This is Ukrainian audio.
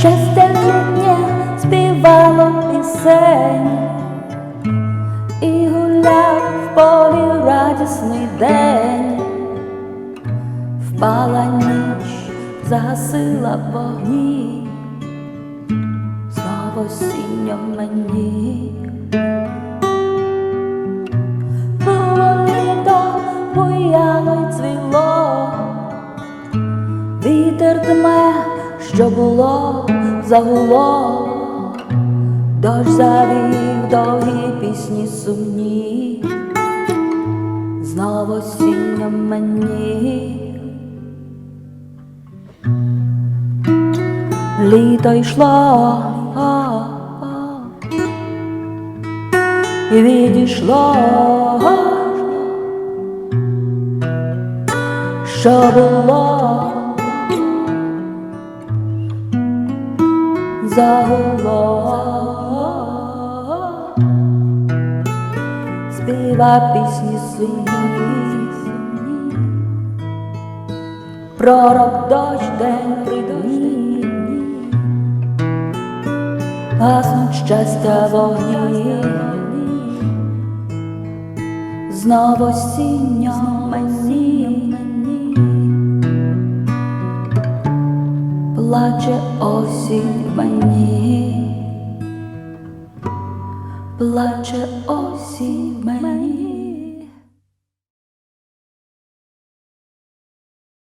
Щастя літнє співало пісень і гуляв в полі радісний день, впала ніч, загасила вогні, Знову осінньо мені. Буяло й цвіло, вітер дме, що було, загуло, дощ завів довгі пісні сумні, знову осінньо мені. Літо йшло, і відійшло, що було, загуло, співа пісні сумні, пророк дощ день придні, гаснуть щастя вогні, знову осінньо мені, плаче осінь мені, плаче осінь мені.